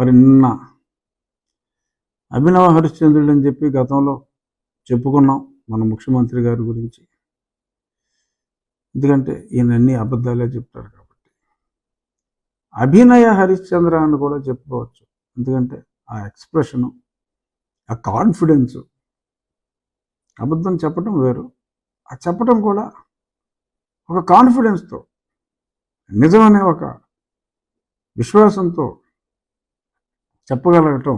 మరి నిన్న అభినవ హరిశ్చంద్రుడు అని చెప్పి గతంలో చెప్పుకున్నాం మన ముఖ్యమంత్రి గారి గురించి. ఎందుకంటే ఈయన అన్ని అబద్ధాలే చెప్తారు కాబట్టి. అభినయ హరిశ్చంద్ర అని కూడా చెప్పుకోవచ్చు. ఎందుకంటే ఆ ఎక్స్ప్రెషను ఆ కాన్ఫిడెన్స్ అబద్ధం చెప్పటం వేరు. ఆ చెప్పటం కూడా ఒక కాన్ఫిడెన్స్తో నిజమనే ఒక విశ్వాసంతో చెప్పగలగటం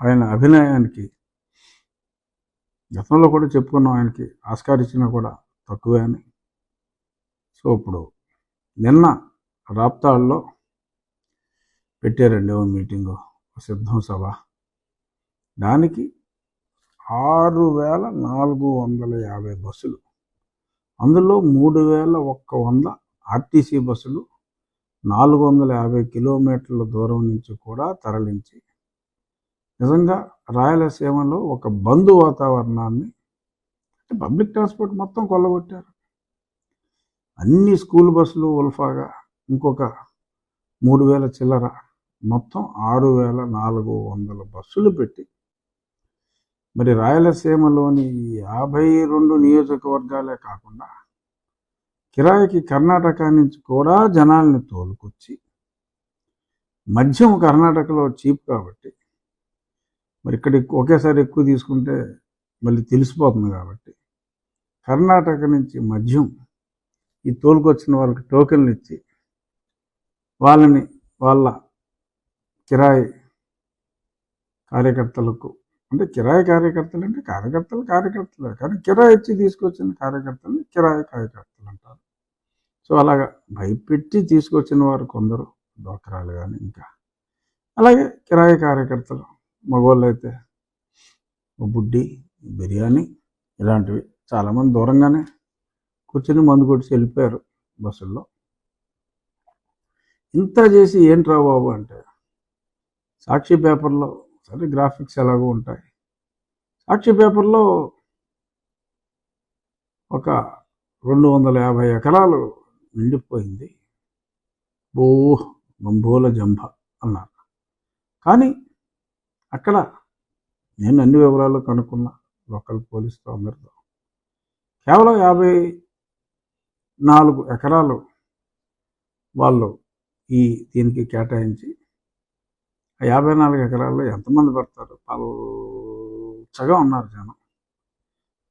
ఆయన అభినయానికి గతంలో కూడా చెప్పుకున్నాం ఆయనకి ఆస్కార్ ఇచ్చినా కూడా తక్కువే అని. సో ఇప్పుడు నిన్న రాప్తాల్లో పెట్టారండి ఓ మీటింగు సిద్ధం సభ. దానికి ఆరు వేల నాలుగు వందల యాభై బస్సులు అందులో మూడు వేల ఒక్క వంద ఆర్టీసీ బస్సులు నాలుగు వందల యాభై కిలోమీటర్ల దూరం నుంచి కూడా తరలించి నిజంగా రాయలసీమలో ఒక బంధు వాతావరణాన్ని అంటే పబ్లిక్ ట్రాన్స్పోర్ట్ మొత్తం కొల్లగొట్టారు. అన్ని స్కూల్ బస్సులు ఉల్ఫాగా ఇంకొక మూడు వేల చిల్లర మొత్తం ఆరు వేల నాలుగు వందల బస్సులు పెట్టి మరి రాయలసీమలోని యాభై రెండు నియోజకవర్గాలే కాకుండా కిరాయికి కర్ణాటక నుంచి కూడా జనాల్ని తోలుకొచ్చి మద్యం కర్ణాటకలో చీప్ కాబట్టి మరి ఇక్కడ ఒకేసారి ఎక్కువ తీసుకుంటే మళ్ళీ తెలిసిపోతుంది కాబట్టి కర్ణాటక నుంచి మద్యం ఈ తోలుకొచ్చిన వాళ్ళకి టోకెన్లు ఇచ్చి వాళ్ళని వాళ్ళ కిరాయి కార్యకర్తలకు అంటే కిరాయి కార్యకర్తలు అంటే కార్యకర్తలు కార్యకర్తలే కానీ కిరాయి ఇచ్చి తీసుకొచ్చిన కార్యకర్తలు కిరాయి కార్యకర్తలు అంటారు. సో అలాగా భయపెట్టి తీసుకొచ్చిన వారు కొందరు డోకరాలు కానీ ఇంకా. అలాగే కిరాయి కార్యకర్తలు మగవాళ్ళు అయితే బుడ్డి బిర్యానీ ఇలాంటివి చాలామంది దూరంగానే కూర్చొని మందు కొట్టి వెళ్ళిపోయారు బస్సుల్లో. ఇంత చేసి ఏంట్రా బాబు అంటే సాక్షి పేపర్లో సరే గ్రాఫిక్స్ ఎలాగో ఉంటాయి. సాక్షి పేపర్లో ఒక రెండు వందల యాభై ఎకరాలు నిండిపోయింది బో బంభోల జంభ అన్నారు. కానీ అక్కడ నేను అన్ని వివరాలు కనుక్కున్నా లోకల్ పోలీసుతో అందరితో. కేవలం యాభై నాలుగు ఎకరాలు వాళ్ళు ఈ దీనికి కేటాయించి ఆ యాభై నాలుగు ఎకరాల్లో ఎంతమంది పడతారు? పల్చగా ఉన్నారు జనం.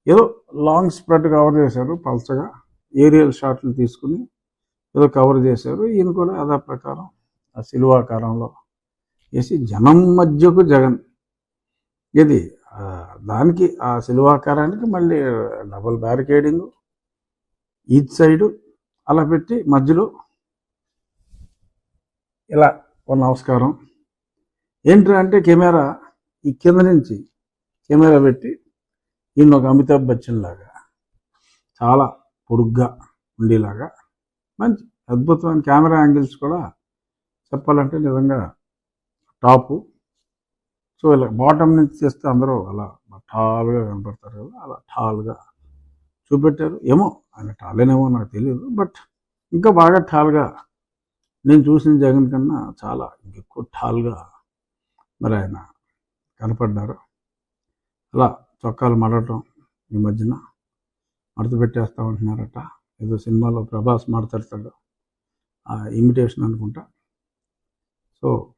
ఏదో లాంగ్ స్ప్రెడ్ కవర్ చేశారు పల్చగా ఏరియల్ షాట్లు తీసుకుని ఏదో కవర్ చేశారు. ఈయన కూడా అదే ప్రకారం ఆ సిలువాకారంలో వేసి జనం మధ్యకు జగన్. ఇది దానికి ఆ సిలువాకారానికి మళ్ళీ డబుల్ బ్యారికేడింగ్. ఈచ్ సైడు అలా పెట్టి మధ్యలో ఇలా ఒక నమస్కారం. ఏంటి అంటే కెమెరా ఈ కింద నుంచి కెమెరా పెట్టి ఈయన ఒక అమితాబ్ బచ్చన్ లాగా చాలా పొడుగ్గా ఉండేలాగా మంచి అద్భుతమైన కెమెరా యాంగిల్స్ కూడా చెప్పాలంటే నిజంగా టాపు. సో ఇలా బాటమ్ నుంచి చేస్తే అందరూ అలా టాల్గా కనపడతారు కదా అలా టాల్గా చూపెట్టారు. ఏమో ఆయన టాలేనేమో నాకు తెలియదు బట్ ఇంకా బాగా టాల్గా నేను చూసిన జగన్ కన్నా చాలా ఎక్కువ టాల్గా మరి ఆయన కనపడ్డారు. అలా చొక్కాలు మడటం ఈ మధ్యన మడత పెట్టేస్తా ఉంటున్నారట. ఏదో సినిమాలో ప్రభాస్ మాట్లాడతాడు ఆ ఇమిటేషన్ అనుకుంటా. సో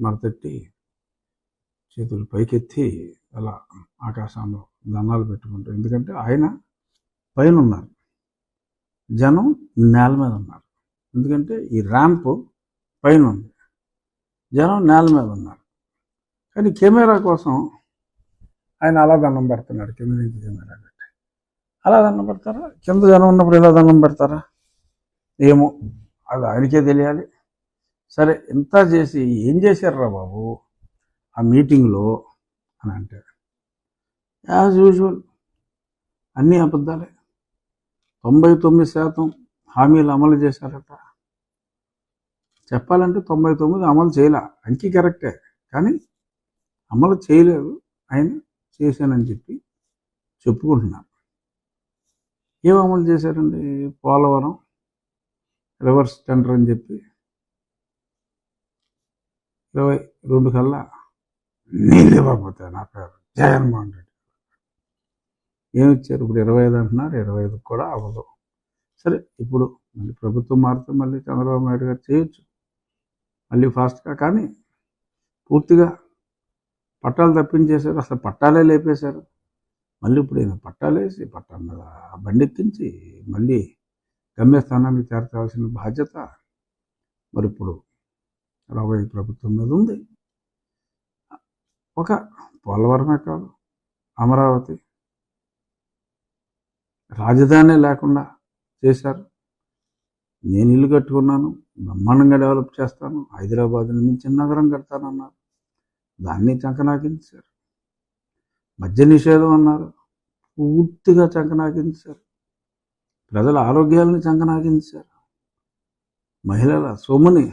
మడతెట్టి చేతులు పైకెత్తి అలా ఆకాశంలో దండాలు పెట్టుకుంటారు ఎందుకంటే ఆయన పైన ఉన్నారు జనం నేల మీద ఉన్నారు. ఎందుకంటే ఈ ర్యాంప్ పైన ఉంది జనం నేల మీద ఉన్నారు. కానీ కెమెరా కోసం ఆయన అలా దండం పెడుతున్నాడు. కింద నుంచి కెమెరా అలా దండం పెడతారా? కింద జనం ఉన్నప్పుడు ఇలా దండం పెడతారా? ఏమో అది ఆయనకే తెలియాలి. సరే ఇంత చేసి ఏం చేశారురా బాబు? ఆ మీటింగ్లో అని అంటే యాజ్ యూజువల్ అన్నీ అబద్ధాలే. తొంభై తొమ్మిది శాతం హామీలు అమలు చేశారట. చెప్పాలంటే తొంభై తొమ్మిది అమలు చేయలే. అంకి కరెక్టే. కానీ అమలు చేయలేదు. ఆయన చేశానని చెప్పి చెప్పుకుంటున్నారు. ఏం అమలు చేశారండి పోలవరం? రివర్స్ టెండర్ అని చెప్పి. ఇరవై రెండు కల్లా నీళ్ళు ఇవ్వకపోతే నా పేరు జగన్మోహన్ రెడ్డి. ఏమి ఇచ్చారు? ఇప్పుడు ఇరవై ఐదు అంటున్నారు. ఇరవై ఐదు కూడా అవ్వదు. సరే ఇప్పుడు మళ్ళీ ప్రభుత్వం మారితే మళ్ళీ చంద్రబాబు నాయుడు గారు చేయొచ్చు. మళ్ళీ ఫాస్ట్గా కానీ పూర్తిగా పట్టాలు తప్పించేశారు. అసలు పట్టాలే లేపేశారు. మళ్ళీ ఇప్పుడు ఈయన పట్టాలేసి పట్టాల మీద బండెత్తించి మళ్ళీ గమ్యస్థానానికి చేర్చాల్సిన బాధ్యత మరి ఇప్పుడు రాబోయే ప్రభుత్వం మీద ఉంది. ఒక పోలవరమే కాదు అమరావతి రాజధాని లేకుండా చేశారు. నేను ఇల్లు కట్టుకున్నాను బ్రహ్మాండంగా డెవలప్ చేస్తాను హైదరాబాద్ని మించిన నగరం కడతానన్నారు. దాన్ని చంకనాకించారు. మద్య నిషేధం అన్నారు. పూర్తిగా చంకనాకించారు ప్రజల ఆరోగ్యాలను చంకనాకించారు మహిళల సొమ్ముని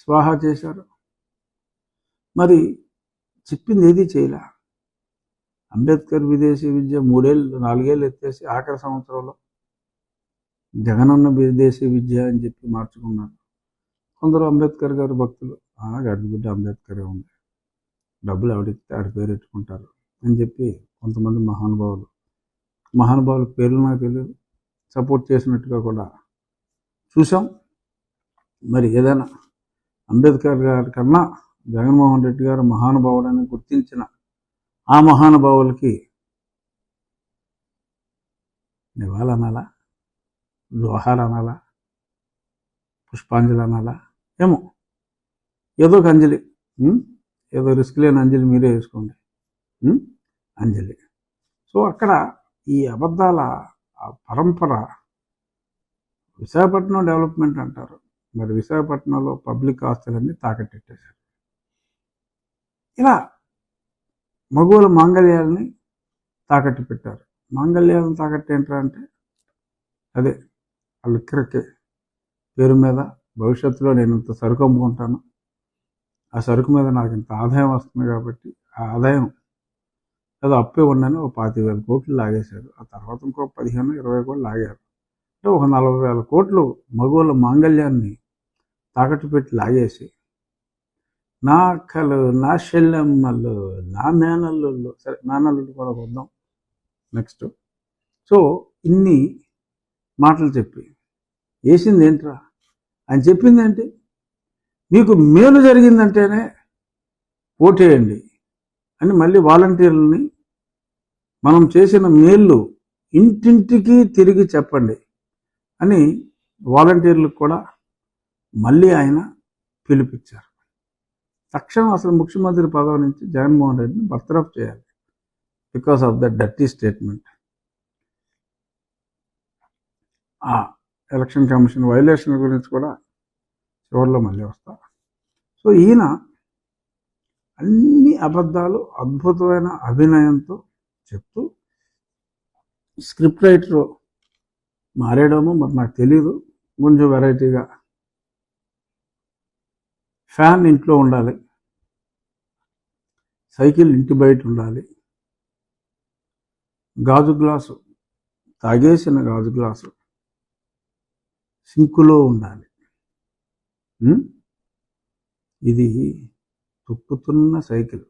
స్వాహా చేశారు. మరి చెప్పింది ఏది చేయలే? అంబేద్కర్ విదేశీ విద్య మూడేళ్ళు నాలుగేళ్ళు ఎత్తేసి ఆఖరి సంవత్సరంలో జగనన్న విదేశీ విద్య అని చెప్పి మార్చుకున్నారు. కొందరు అంబేద్కర్ గారు భక్తులు "ఆ, అంబేద్కరే ఉంది. డబ్బులు ఎవడిస్తే ఆడి పేరు పెట్టుకుంటారు అని చెప్పి కొంతమంది మహానుభావులు. మహానుభావుల పేర్లు నాకు తెలియదు సపోర్ట్ చేసినట్టుగా కూడా చూసాం మరి ఏదైనా అంబేద్కర్ గారి కన్నా జగన్మోహన్ రెడ్డి గారు మహానుభావుడని గుర్తించిన ఆ మహానుభావులకి నివాళనాలా జోహార్ అనాలా? పుష్పాంజలి అనాలా? ఏమో. ఏదో ఒక అంజలి. ఏదో రిస్క్ లేని అంజలి మీరే వేసుకోండి. అంజలి సో అక్కడ ఈ అబద్ధాల ఆ పరంపర విశాఖపట్నం డెవలప్మెంట్ అంటారు. మరి విశాఖపట్నంలో పబ్లిక్ ఆస్తులన్నీ తాకట్టెట్టేశారు. ఇలా మగువుల మాంగళ్యాలని తాకట్టు పెట్టారు మాంగళ్యాలను తాకట్టు ఏంట్రా అంటే అదే వాళ్ళు ఇక్కడికే పేరు మీద భవిష్యత్తులో నేను ఇంత సరుకు అమ్ముకుంటాను. ఆ సరుకు మీద నాకు ఇంత ఆదాయం వస్తుంది కాబట్టి ఆ ఆదాయం ఏదో అప్పే ఉన్నాను ఒక పాతి వేల కోట్లు లాగేశారు. ఆ తర్వాత ఇంకో పదిహేను ఇరవై కోట్లు లాగారు. అంటే ఒక నలభై వేల కోట్లు మగవాళ్ళ మాంగళ్యాన్ని తాకట్టు పెట్టి లాగేసి నా అక్కలు నా చెల్లెమ్మలు నా మేనల్లుళ్ళు సరే మేనల్లుళ్ళు కూడా వద్దాం నెక్స్ట్. సో ఇన్ని మాటలు చెప్పి వేసింది ఏంట్రా? అని చెప్పింది ఏంటి? మీకు మేలు జరిగిందంటేనే ఓటేయండి అని మళ్ళీ వాలంటీర్లని మనం చేసిన మేళ్ళు ఇంటింటికి తిరిగి చెప్పండి అని వాలంటీర్లకు కూడా మళ్ళీ ఆయన పిలిపించారు. తక్షణం అసలు ముఖ్యమంత్రి పదవి నుంచి జగన్మోహన్ రెడ్డిని బర్తరఫ్ చేయాలి because of the dirty statement. ఆ ఎలక్షన్ కమిషన్ వైలేషన్ గురించి కూడా చివరిలో మళ్ళీ వస్తా. సో ఈయన అన్ని అబద్ధాలు అద్భుతమైన అభినయంతో చెప్తూ స్క్రిప్ట్ రైటర్ మారేయడము మరి నాకు తెలియదు కొంచెం వెరైటీగా ఫ్యాన్ ఇంట్లో ఉండాలి. సైకిల్ ఇంటి బయట ఉండాలి. గాజు గ్లాసు తాగేసిన గాజు గ్లాసు సింకులో ఉండాలి. ఇది తొక్కుతున్న సైకిల్.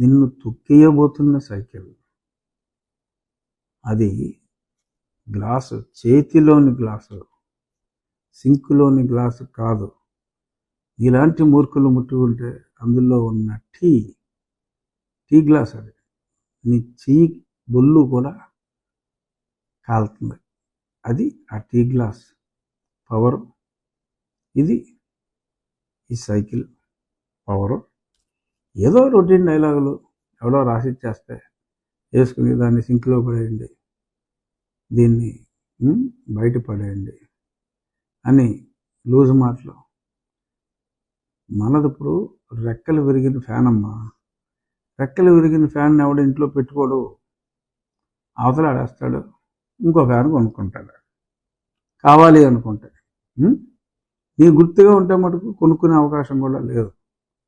నిన్ను తొక్కేయబోతున్న సైకిల్. అది గ్లాసు చేతిలోని గ్లాసు సింకులోని గ్లాసు కాదు. ఇలాంటి మూర్ఖులు ముట్టుకుంటే అందులో ఉన్న టీ టీ గ్లాస్ అది. నీ చెయ్యి బొల్లు కూడా కాలుతుంది. అది ఆ టీ గ్లాస్ పవర్. ఇది ఈ సైకిల్ పవరు. ఏదో రొటీన్ డైలాగులు ఎవడో రాసిచ్చేస్తే వేసుకుని దాన్ని సింక్లో పడేయండి. దీన్ని బయటపడేయండి బయట పడేయండి అని లూజ్ మాటలు. మనది ఇప్పుడు రెక్కలు విరిగిన ఫ్యాన్ అమ్మా. రెక్కలు విరిగిన ఫ్యాన్ ఎవడు ఇంట్లో పెట్టుకోడు? అవతల ఆడేస్తాడు ఇంకో ఫ్యాన్ కొనుక్కుంటాడు. కావాలి అనుకుంటే నీ గుర్తుగా ఉంటే మటుకు కొనుక్కునే అవకాశం కూడా లేదు.